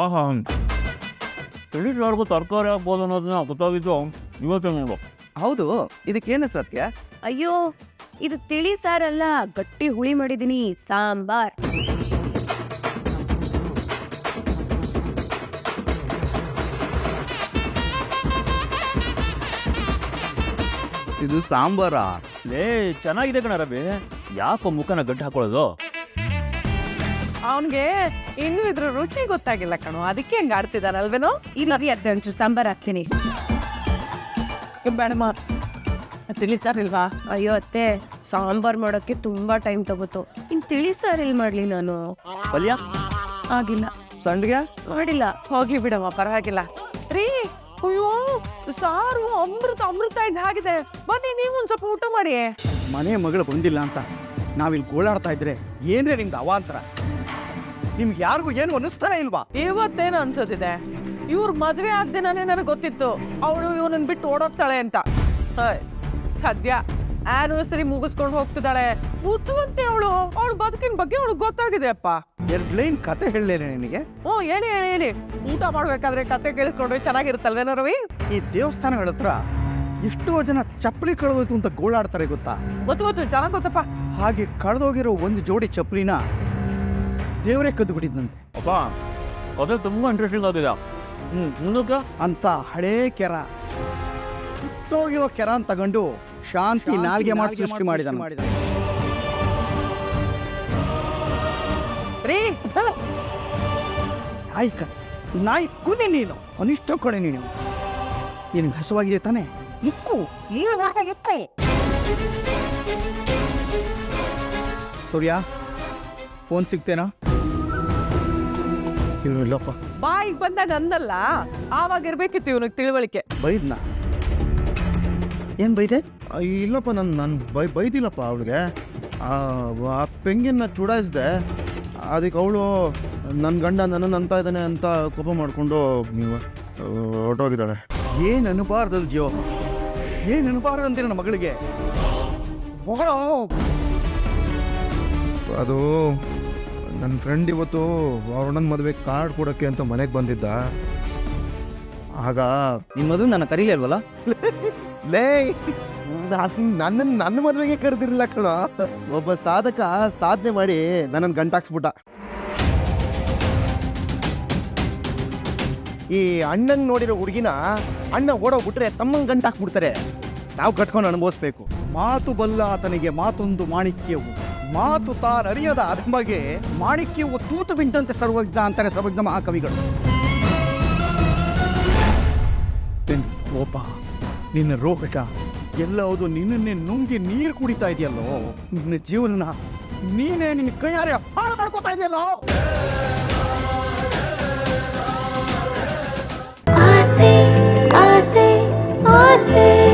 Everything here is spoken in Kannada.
ಆಹಾ ತಿಳಿ ಸಾರ್ಗೂ ತರಕಾರಿ ಹಾಕ್ಬೋದು ಅನ್ನೋದನ್ನ ಗೊತ್ತಾಗಿದ್ದು ಇವತ್ತೇ ನೋಡು. ಹೌದು ಇದಕ್ಕೇನು ಹೆಸರು ಅದಕ್ಕೆ ಅಯ್ಯೋ ಇದು ತಿಳಿ ಸಾರಲ್ಲ ಗಟ್ಟಿ ಹುಳಿ ಮಾಡಿದೀನಿ ಸಾಂಬಾರ್. ಇದು ಸಾಂಬಾರಾ? ಲೇ ಚೆನ್ನಾಗಿದೆ ಕಣ ರವಿ. ಯಾಕೋ ಮುಖನ ಗಟ್ಟಿ ಹಾಕೊಳ್ಳೋದು? ಅವನ್ಗೆ ಇನ್ನು ಇದ್ರ ರುಚಿ ಗೊತ್ತಾಗಿಲ್ಲ ಕಣೋ. ಅದಕ್ಕೆ ಹಂಗ ಆಡ್ತಿದ್ದಾನಲ್ವೇನೋ ಇಲ್ಲಿ ಅದೇ ಒಂಚೂರು ಸಾಂಬಾರ್ ಹಾಕ್ತೀನಿ. ಬೇಡಮ್ಮ. ತಿಳಿ ಸರ್ ಇಲ್ವಾ? ಅಯ್ಯೋ ಅತ್ತೆ ಸಾಂಬಾರ್ ಮಾಡೋಕೆ ತುಂಬಾ ಟೈಮ್ ತಗೋತು. ಇನ್ ತಿಳಿ ಸಾರ್ ಎಲ್ಲಿ ಮಾಡ್ಲಿ ನಾನು? ಪಲ್ಯ? ಆಗಿಲ್ಲ. ಸಂಡ್ಗೆ? ಮಾಡಿಲ್ಲ. ಹೋಗ್ಲಿ ಬಿಡಮ್ಮ ಪರವಾಗಿಲ್ಲ. ರೀ ಅಯ್ಯೋ ಸಾರು ಅಮೃತ ಅಮೃತ ಇದ್ದ ಹಾಗಿದೆ. ಬನ್ನಿ ನೀವು ಒಂದ್ ಸ್ವಲ್ಪ ಊಟ ಮಾಡಿ. ಮನೆ ಮಗಳು ಬಂದಿಲ್ಲ ಅಂತ ನಾವಿಲ್ಲಿ ಗೋಳಾಡ್ತಾ ಇದ್ರೆ ಏನ್ರೇ ನಿಮ್ದು ಅವಾಂತರ? ನಿಮ್ಗೆ ಯಾರಿಗೂ ಏನು ಅನ್ನಿಸ್ತಾನೆ ಇಲ್ವಾ? ಇವತ್ತೇನು ಅನ್ಸುತ್ತಿದೆ ಇವ್ರ ಮದ್ವೆ ಆಗ್ದೇನೆ ನನಗೆ ಗೊತ್ತಿತ್ತು. ಅವಳು ಇವನನ್ನ ಬಿಟ್ಟು ಓಡೋಗ್ತಾಳೆ ಅಂತ. ಹಯ್, ಸದ್ಯ ಆನಿವರ್ಸರಿ ಮುಗಿಸ್ಕೊಂಡು ಹೋಗ್ತಿದ್ದಾಳೆ. ಬುದ್ಧಿವಂತೆ ಅವಳು. ಅವಳ ಬದುಕಿನ ಬಗ್ಗೆ ಅವಳು ಗೊತ್ತಾಗಿದೆ ಅಪ್ಪ. ಎರಡು ಲೈನ್ ಕತೆ ಹೇಳಲೇನೆ ನಿನಗೆ? ಹ್ಞೂ ಹೇಳಿ ಹೇಳಿ ಹೇಳಿ. ಊಟ ಮಾಡ್ಬೇಕಾದ್ರೆ ಕತೆ ಕೇಳಿಸ್ಕೊಂಡ್ರೆ ಚೆನ್ನಾಗಿರುತ್ತಲ್ವೇನೋ ರವಿ ಈ ದೇವಸ್ಥಾನಗಳ ಹತ್ರ ಎಷ್ಟೋ ಜನ ಚಪ್ಪಲಿ ಕಳೆದೋಯ್ತು ಅಂತ ಗೋಳಾಡ್ತಾರೆ ಗೊತ್ತಾ? ಗೊತ್ತು ಗೊತ್ತು. ಚೆನ್ನಾಗಿ ಗೊತ್ತಪ್ಪ. ಹಾಗೆ ಕಳೆದೋಗಿರೋ ಒಂದು ಜೋಡಿ ಚಪ್ಪಲಿನ ದೇವರೇ ಕದ್ದು ಬಿಟ್ಟಿದ್ದಂತೆ. ಅಪ್ಪ ಕತೆ ತುಂಬಾ ಇಂಟ್ರೆಸ್ಟಿಂಗ್ ಆಗಿದೆ ಹ್ಮ್ ಮುಂದಕ್ಕೆ ಅಂತ ಹಳೇ ಕೆರ. ಕಿತ್ತೋಗಿರೋ ಕೆರ ಅಂತ ತಗೊಂಡು ಶಾಂತಿ ನಾಲ್ಗೆ ಮಾಡಿ ಸೃಷ್ಟಿ ಮಾಡಿದ ರೀ ನಾಯಿ ಕ ನಾಯಿ ಕುನಿ ನೀನು. ಅನಿಷ್ಟ ಕೊಡೆ ನೀನು. ನಿನಗೆ ಹಸುವಾಗಿದೆ ತಾನೆ. ಮುಕ್ಕು. ಸೂರ್ಯ ಫೋನ್ ಸಿಗ್ತೇನಾ? ಇನ್ನು ಇಲ್ಲಪ್ಪ. ಬಾಯಿಗೆ ಬಂದಾಗ ಅಂದಲ್ಲ ಆವಾಗ ಇರ್ಬೇಕಿತ್ತು ಇವನಿಗೆ ತಿಳುವಳಿಕೆ. ಬೈದ್ನ. ಏನು ಬೈದೆ? ಆ, ಇಲ್ಲಪ್ಪ ನಾನು ನಾನು ಬೈ ಬೈದಿಲ್ಲಪ್ಪ ಅವಳಿಗೆ. ಆ ಪೆಂಗಿನ ಚುಡಾಯಿಸ್ದೆ. ಅದಕ್ಕೆ ಅವಳು ನನ್ನ ಗಂಡ ನನ್ನನ್ನು ಅಂತ ಇದ್ದಾನೆ ಅಂತ ಕೋಪ ಮಾಡಿಕೊಂಡು ಹೊರಟೋಗಿದ್ದಾಳೆ. ಏನು ಅನ್ಬಾರ್ದು ಜೀವ ಏನು ನೆನಪಾರದು ಅಂತೀರ ನನ್ನ ಮಗಳಿಗೆ? ಮಗಳ? ಅದು ನನ್ನ ಫ್ರೆಂಡ್ ಇವತ್ತು ಅವ್ರಣ್ಣನ ಮದುವೆ ಕಾರ್ಡ್ ಕೊಡೋಕ್ಕೆ ಅಂತ ಮನೆಗೆ ಬಂದಿದ್ದ. ಆಗ ನಿಮ್ಮ ಮದುವೆ ನನ್ನ ಕರೀಲಿಲ್ವಲ್ಲ? ಲೇ ನನ್ನ ನನ್ನ ಮದುವೆಗೆ ಕರೆದಿರಲಿಲ್ಲ ಕಣ. ಒಬ್ಬ ಸಾಧಕ ಸಾಧನೆ ಮಾಡಿ ನನ್ನನ್ನು ಗಂಟಾಕ್ಸ್ಬಿಟ್ಟ. ಈ ಅಣ್ಣನ್ ನೋಡಿರೋ ಹುಡುಗಿನ ಅಣ್ಣ ಓಡೋಗ್ಬಿಟ್ರೆ ತಮ್ಮಂಗೆ ಗಂಟಾಕ್ಬಿಡ್ತಾರೆ ನಾವು ಕಟ್ಕೊಂಡು ಅನುಭವಿಸ್ಬೇಕು. ಮಾತು ಬಲ್ಲ ಆತನಿಗೆ ಮಾತೊಂದು ಮಾಣಿಕ್ಯವು. ಮಾತು ತಾರರಿಯದ ಅಧಮಗೆ ಮಾಣಿಕ್ಯವು ತೂತು ಬಿಂದಂತೆ ಸರ್ವಜ್ಞ ಅಂತಾರೆ ಸರ್ವಜ್ಞ ಮಹಾಕವಿಗಳು. ಓಪ ನಿನ್ನ ರೋಗಟ ಎಲ್ಲವುದು ನಿನ್ನನ್ನೇ ನುಂಗಿ ನೀರು ಕುಡಿತಾ ಇದೆಯಲ್ಲೋ? ನಿನ್ನ ಜೀವನ ನೀನೇ ನಿನ್ನ ಕೈಯಾರೆ ಹಾಳು ಮಾಡ್ಕೋತಾ ಇದೆಯಲ್ಲೋ? ಆಸೆ ಆಸೆ ಆಸೆ.